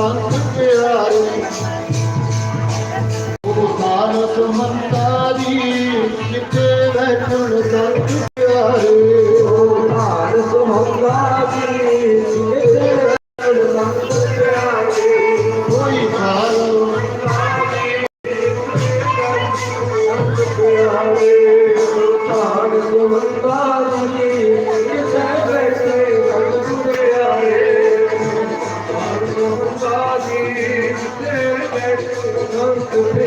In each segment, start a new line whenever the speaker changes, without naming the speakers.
ਸੰਤ ਪਿਆਰੀ ਉਹ ਸਾਰਤ ਮੰਤਾਰੀ ਕਿਤੇ ਬੈਠਣ ਸੰਤ ਪਿਆਰੀ
ਉਹ ਸਾਰਤ ਮੰਤਾਰੀ ਕਿਤੇ ਬੈਠਣ ਸੰਤ ਪਿਆਰੀ
ਕੋਈ ਸਾਰਤ
ਮੰਤਾਰੀ। উঠে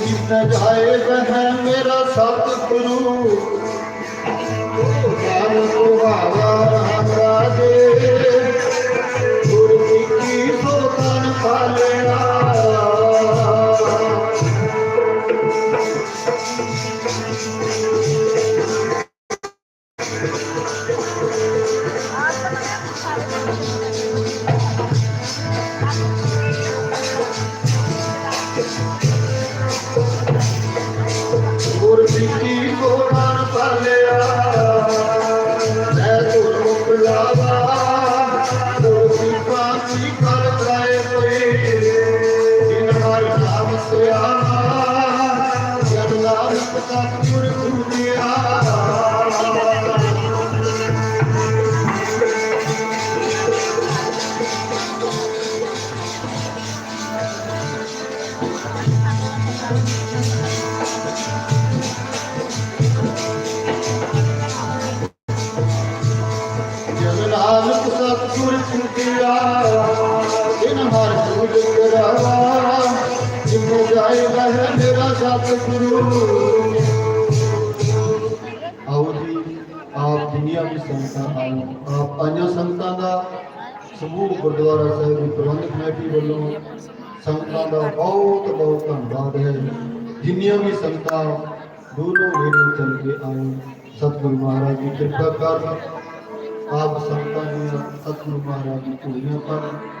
ਸਾਧ ਜਾਏ ਵਹ ਮੇਰਾ ਸਤਿਗੁਰੂ। ਗਿਆਨ ਸੁਹਾਵਾ ਨਾਨਕ ਸਤਿਗੁਰ ਸੁਖਿਆ ਜਿਨ ਹਰ ਜੁਗ ਕਰਾਵਾ। जाएगा आओ जी आप दुनिया की संस्था आप अन्य संस्था का समूह गुरुद्वारा साहब की प्रबंधक कमेटी वालों संस्था का बहुत बहुत धन्यवाद है जिन्या भी संस्था दूरों वेरों चल के आए सतगुरु महाराज की कृपा कर आप संतान सतगुरु महाराज की धूलियाँ पर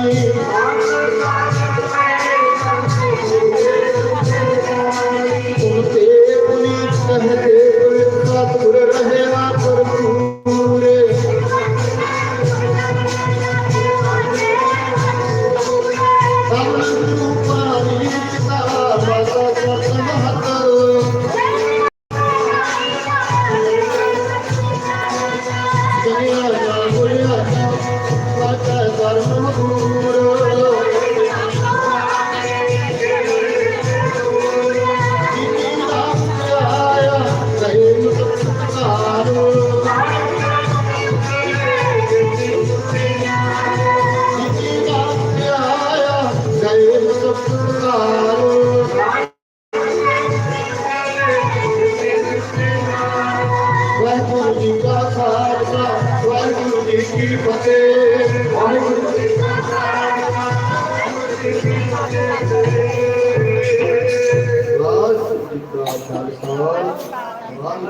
Thank
you.